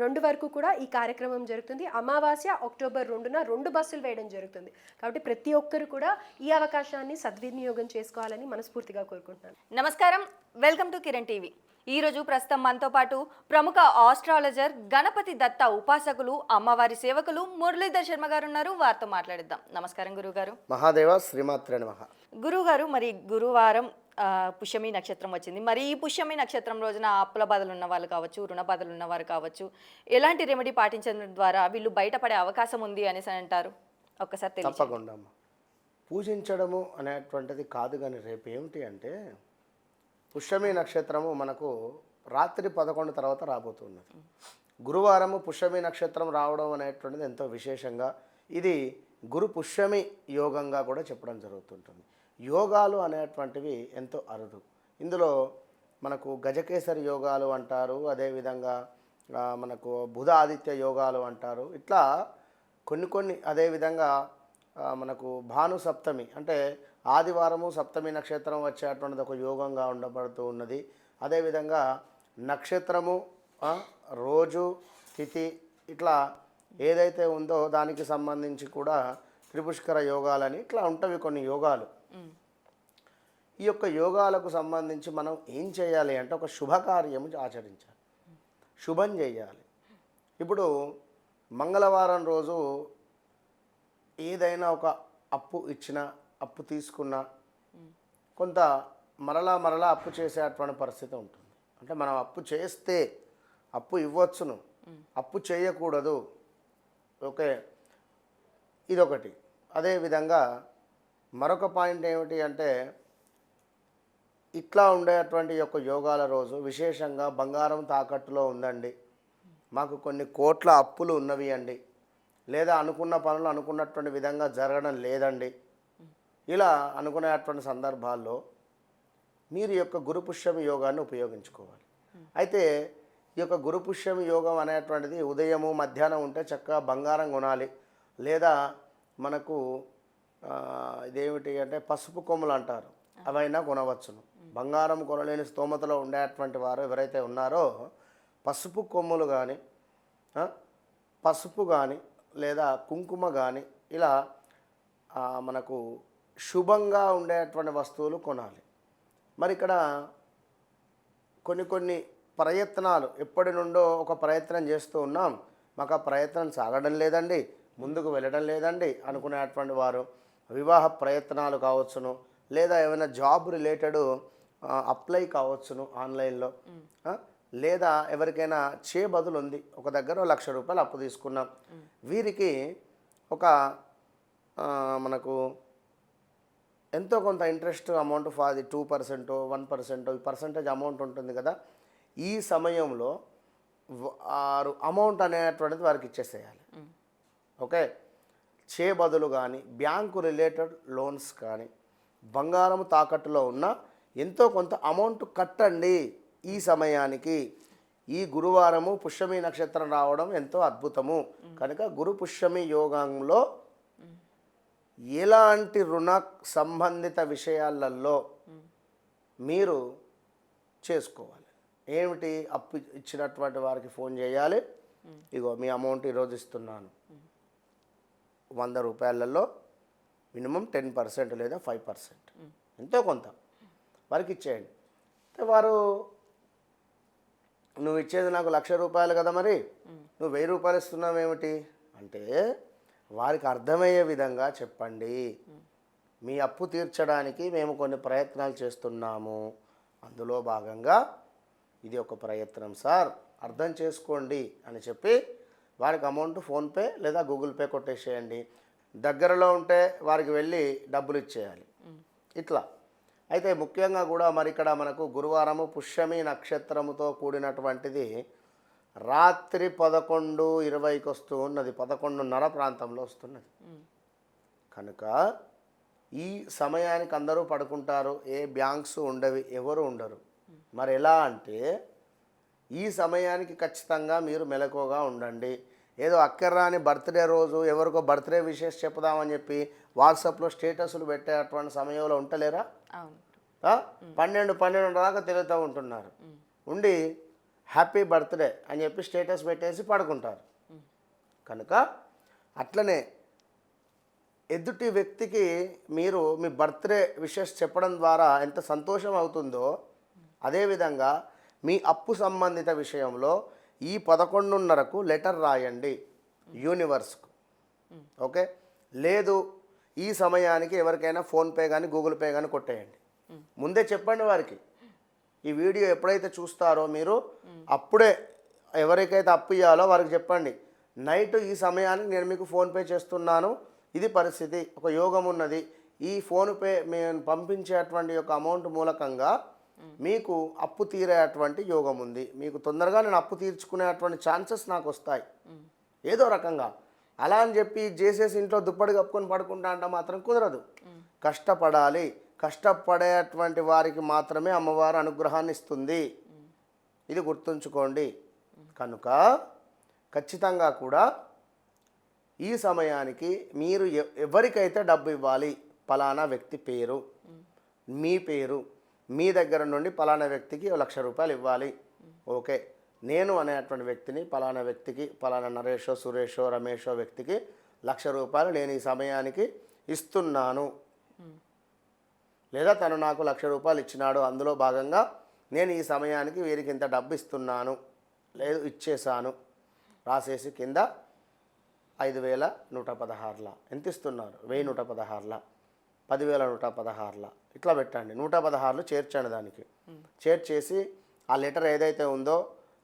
రెండు వరకు కూడా ఈ కార్యక్రమం జరుగుతుంది. అమావాస్య అక్టోబర్ రెండున రెండు బస్సులు వేయడం జరుగుతుంది. కాబట్టి ప్రతి ఒక్కరు కూడా ఈ అవకాశాన్ని సద్వినియోగం చేసుకోవాలని మనస్ఫూర్తిగా కోరుకుంటున్నాను. నమస్కారం. Welcome to Kiran TV. ఈ రోజు ప్రస్తుతం మనతో పాటు ప్రముఖ ఆస్ట్రాలజర్ గణపతి దత్త ఉపాసకులు అమ్మవారి సేవకులు మురళీధర్ శర్మ గారు ఉన్నారు. వారితో మాట్లాడిద్దాం. నమస్కారం గురుగారు. మహాదేవ శ్రీమాత్రే నమ. గురుగారు మరి గురువారం పుష్యమి నక్షత్రం వచ్చింది. మరి ఈ పుష్యమి నక్షత్రం రోజున అప్పుల బాధలు ఉన్న వాళ్ళు కావచ్చు రుణ బాధలు ఉన్నవారు కావచ్చు ఎలాంటి రెమెడీ పాటించడం ద్వారా వీళ్ళు బయటపడే అవకాశం ఉంది అనేసి అంటారు? ఒక్కసారి తప్పకుండా పూజించడము అనేటువంటిది కాదు కానీ రేపు ఏమిటి అంటే పుష్యమి నక్షత్రము మనకు రాత్రి పదకొండు తర్వాత రాబోతున్నది. గురువారము పుష్యమి నక్షత్రం రావడం అనేటువంటిది ఎంతో విశేషంగా ఇది గురు పుష్యమి యోగంగా కూడా చెప్పడం జరుగుతుంటుంది. యోగాలు అనేటువంటివి ఎంతో అరుదు. ఇందులో మనకు గజకేసరి యోగాలు అంటారు అదేవిధంగా మనకు బుధ ఆదిత్య యోగాలు అంటారు. ఇట్లా కొన్ని కొన్ని అదేవిధంగా మనకు భాను సప్తమి అంటే ఆదివారము సప్తమి నక్షత్రం వచ్చేటువంటిది ఒక యోగంగా ఉండబడుతూ ఉన్నది. అదేవిధంగా నక్షత్రము రోజు తిథి ఇట్లా ఏదైతే ఉందో దానికి సంబంధించి కూడా త్రిపుష్కర యోగాలని ఇట్లా ఉంటవి కొన్ని యోగాలు. ఈ యొక్క యోగాలకు సంబంధించి మనం ఏం చేయాలి అంటే ఒక శుభకార్యము ఆచరించాలి. శుభం చేయాలి. ఇప్పుడు మంగళవారం రోజు ఏదైనా ఒక అప్పు ఇచ్చిన అప్పు తీసుకున్న కొంత మరలా మరలా అప్పు చేసేటువంటి పరిస్థితి ఉంటుంది. అంటే మనం అప్పు చేస్తే అప్పు ఇవ్వచ్చును. అప్పు చేయకూడదు. ఓకే. ఇదొకటి. అదేవిధంగా మరొక పాయింట్ ఏమిటి అంటే ఇట్లా ఉండేటువంటి యొక్క యోగాల రోజు విశేషంగా బంగారం తాకట్టులో ఉందండి. మాకు కొన్ని కోట్ల అప్పులు ఉన్నవి అండి. లేదా అనుకున్న పనులు అనుకున్నటువంటి విధంగా జరగడం లేదండి. ఇలా అనుకునేటువంటి సందర్భాల్లో మీరు యొక్క గురుపుష్యమి యోగాన్ని ఉపయోగించుకోవాలి. అయితే ఈ యొక్క గురుపుష్యమి యోగం అనేటువంటిది ఉదయము మధ్యాహ్నం ఉంటే చక్కగా బంగారం కొనాలి. లేదా మనకు ఇదేమిటి అంటే పసుపు కొమ్ములు అంటారు. అవైనా కొనవచ్చును. బంగారం కొనలేని స్తోమతలో ఉండేటువంటి వారు ఎవరైతే ఉన్నారో పసుపు కొమ్ములు కానీ పసుపు కానీ లేదా కుంకుమ కానీ ఇలా మనకు శుభంగా ఉండేటువంటి వస్తువులు కొనాలి. మరి ఇక్కడ కొన్ని కొన్ని ప్రయత్నాలు ఎప్పటి నుండో ఒక ప్రయత్నం చేస్తూ ఉన్నాం. మాకు ఆ ప్రయత్నం సాగడం లేదండి. ముందుకు వెళ్ళడం లేదండి అనుకునేటువంటి వారు వివాహ ప్రయత్నాలు కావచ్చును లేదా ఏమైనా జాబ్ రిలేటెడ్ అప్లై కావచ్చును ఆన్లైన్లో. లేదా ఎవరికైనా చే బదులు ఉంది ఒక దగ్గర లక్ష రూపాయలు అప్పు తీసుకున్నాం. వీరికి ఒక మనకు ఎంతో కొంత ఇంట్రెస్ట్ అమౌంట్ అది టూ పర్సెంట్ వన్ పర్సెంట్ ఈ పర్సెంటేజ్ అమౌంట్ ఉంటుంది కదా ఈ సమయంలో వారు అమౌంట్ అనేటువంటిది వారికి ఇచ్చేసేయాలి. ఓకే? చే బదులు కానీ బ్యాంకు రిలేటెడ్ లోన్స్ కానీ బంగారం తాకట్టులో ఉన్న ఎంతో కొంత అమౌంట్ కట్టండి ఈ సమయానికి. ఈ గురువారము పుష్యమి నక్షత్రం రావడం ఎంతో అద్భుతము. కనుక గురు పుష్యమి యోగంలో ఎలాంటి రుణ సంబంధిత విషయాలలో మీరు చేసుకోవాలి. ఏమిటి? అప్పు ఇచ్చినటువంటి వారికి ఫోన్ చేయాలి. ఇగో మీ అమౌంట్ ఈరోజు ఇస్తున్నాను. వంద రూపాయలలో మినిమం టెన్ పర్సెంట్ లేదా ఫైవ్ పర్సెంట్. ఎంతో కొంత. వారికి ఇచ్చేయండి. వారు నువ్వు ఇచ్చేది నాకు లక్ష రూపాయలు కదా మరి? నువ్వు వెయ్యి రూపాయలు ఇస్తున్నావు ఏమిటి? అంటే వారికి అర్థమయ్యే విధంగా చెప్పండి. మీ అప్పు తీర్చడానికి మేము కొన్ని ప్రయత్నాలు చేస్తున్నాము. అందులో భాగంగా ఇది ఒక ప్రయత్నం సార్. అర్థం చేసుకోండి అని చెప్పి వారికి అమౌంట్ ఫోన్పే లేదా గూగుల్ పే కొట్టేసేయండి. దగ్గరలో ఉంటే వారికి వెళ్ళి డబ్బులు ఇచ్చేయాలి. ఇట్లా. అయితే ముఖ్యంగా కూడా మరి ఇక్కడ మనకు గురువారము పుష్యమి నక్షత్రముతో కూడినటువంటిది రాత్రి పదకొండు ఇరవైకి వస్తూ ఉన్నది. పదకొండున్నర ప్రాంతంలో వస్తున్నది. కనుక ఈ సమయానికి అందరూ పడుకుంటారు. ఏ బ్యాంక్స్ ఉండవి ఎవరు ఉండరు. మరి ఎలా అంటే ఈ సమయానికి ఖచ్చితంగా మీరు మెలకువగా ఉండండి. ఏదో అక్కర్రాని బర్త్డే రోజు ఎవరికో బర్త్డే విషెస్ చెప్పుదామని చెప్పి వాట్సాప్లో స్టేటస్లు పెట్టేటువంటి సమయంలో ఉంటలేరా? పన్నెండు పన్నెండు దాకా తిరుగుతూ ఉంటున్నారు. ఉండి హ్యాపీ బర్త్డే అని చెప్పి స్టేటస్ పెట్టేసి పడుకుంటారు. కనుక అట్లనే ఎదుటి వ్యక్తికి మీరు మీ బర్త్డే విషెస్ చెప్పడం ద్వారా ఎంత సంతోషం అవుతుందో అదేవిధంగా మీ అప్పు సంబంధిత విషయంలో ఈ పదకొండున్నరకు లెటర్ రాయండి యూనివర్స్కు. ఓకే? లేదు ఈ సమయానికి ఎవరికైనా ఫోన్పే కానీ గూగుల్ పే కానీ కొట్టేయండి. ముందే చెప్పండి వారికి. ఈ వీడియో ఎప్పుడైతే చూస్తారో మీరు అప్పుడే ఎవరికైతే అప్పు ఇవ్వాలో వారికి చెప్పండి. నైట్ ఈ సమయానికి నేను మీకు ఫోన్పే చేస్తున్నాను ఇది పరిస్థితి. ఒక యోగం ఉన్నది. ఈ ఫోన్పే మేము పంపించేటువంటి యొక్క అమౌంట్ మూలకంగా మీకు అప్పు తీరేటువంటి యోగం ఉంది. మీకు తొందరగా నేను అప్పు తీర్చుకునేటువంటి ఛాన్సెస్ నాకు వస్తాయి. ఏదో రకంగా. అలా అని చెప్పి చేసేసి ఇంట్లో దుప్పటి కప్పుకొని పడుకుంటా అంటే మాత్రం కుదరదు. కష్టపడాలి. కష్టపడేటువంటి వారికి మాత్రమే అమ్మవారు అనుగ్రహాన్ని ఇస్తుంది. ఇది గుర్తుంచుకోండి. కనుక ఖచ్చితంగా కూడా ఈ సమయానికి మీరు ఎ- ఎవరికైతే డబ్బు ఇవ్వాలి ఫలానా వ్యక్తి పేరు మీ పేరు మీ దగ్గర నుండి పలానా వ్యక్తికి ఓ లక్ష రూపాయలు ఇవ్వాలి. ఓకే. నేను అనేటువంటి వ్యక్తిని పలానా వ్యక్తికి పలానా నరేషో సురేషో రమేషో వ్యక్తికి లక్ష రూపాయలు నేను ఈ సమయానికి ఇస్తున్నాను. లేదా తను నాకు లక్ష రూపాయలు ఇచ్చినాడు. అందులో భాగంగా నేను ఈ సమయానికి వీరికి ఇంత డబ్బు ఇస్తున్నాను లేదు ఇచ్చేసాను రాసేసి కింద ఐదు వేల నూట పదహారుల. ఎంత ఇస్తున్నారు? వెయ్యి నూట పదహారుల. పదివేల నూట పదహారుల. ఇట్లా పెట్టండి. నూట పదహారులు చేర్చండి దానికి. చేర్చేసి ఆ లెటర్ ఏదైతే ఉందో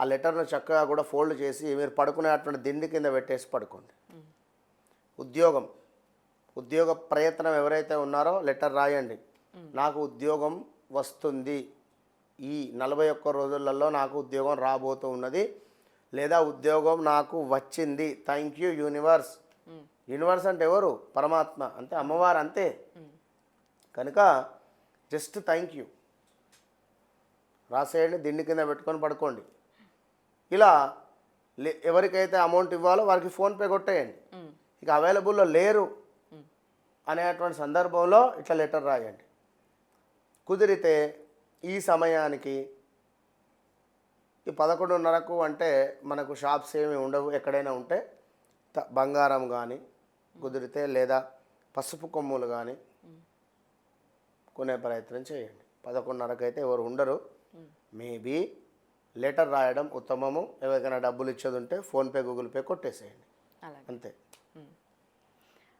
ఆ లెటర్ను చక్కగా కూడా ఫోల్డ్ చేసి మీరు పడుకునేటువంటి దిండి కింద పెట్టేసి పడుకోండి. ఉద్యోగం. ఉద్యోగ ప్రయత్నం ఎవరైతే ఉన్నారో లెటర్ రాయండి. నాకు ఉద్యోగం వస్తుంది. ఈ నలభై ఒక్క రోజులలో నాకు ఉద్యోగం రాబోతూ ఉన్నది. లేదా ఉద్యోగం నాకు వచ్చింది. Thank you universe. యూనివర్స్ అంటే ఎవరు? పరమాత్మ. అంతే అమ్మవారు అంతే. కనుక జస్ట్ థ్యాంక్ యూ. రాసేయండి దిండి కింద పెట్టుకొని పడుకోండి. ఇలా లే- ఎవరికైతే అమౌంట్ ఇవ్వాలో వారికి ఫోన్పే కొట్టేయండి. ఇక అవైలబుల్లో లేరు అనేటువంటి సందర్భంలో ఇట్లా లెటర్ రాయండి. కుదిరితే ఈ సమయానికి ఈ పదకొండున్నరకు అంటే మనకు షాప్స్ ఏమి ఉండవు ఎక్కడైనా ఉంటే బంగారం కానీ కుదిరితే లేదా పసుపు కొమ్ములు కానీ కొనే ప్రయత్నం చేయండి. పదకొండున్నరకు అయితే ఎవరు ఉండరు. మేబీ లెటర్ రాయడం ఉత్తమము. ఎవరికైనా డబ్బులు ఇచ్చేది ఉంటే ఫోన్పే గూగుల్ పే కొట్టేసేయండి. అలాగే. అంతే.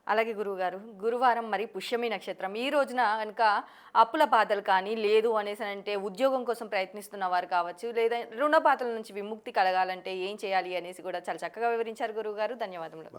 అలాగే గురువుగారు గురువారం మరి పుష్యమి నక్షత్రం. ఈ రోజున కనుక అప్పుల బాధలు కానీ లేదు అనేసి అంటే ఉద్యోగం కోసం ప్రయత్నిస్తున్న వారు కావచ్చు లేదా రుణ బాధల నుంచి విముక్తి కలగాలంటే ఏం చేయాలి అనేసి కూడా చాలా చక్కగా వివరించారు గురువుగారు. ధన్యవాదములు.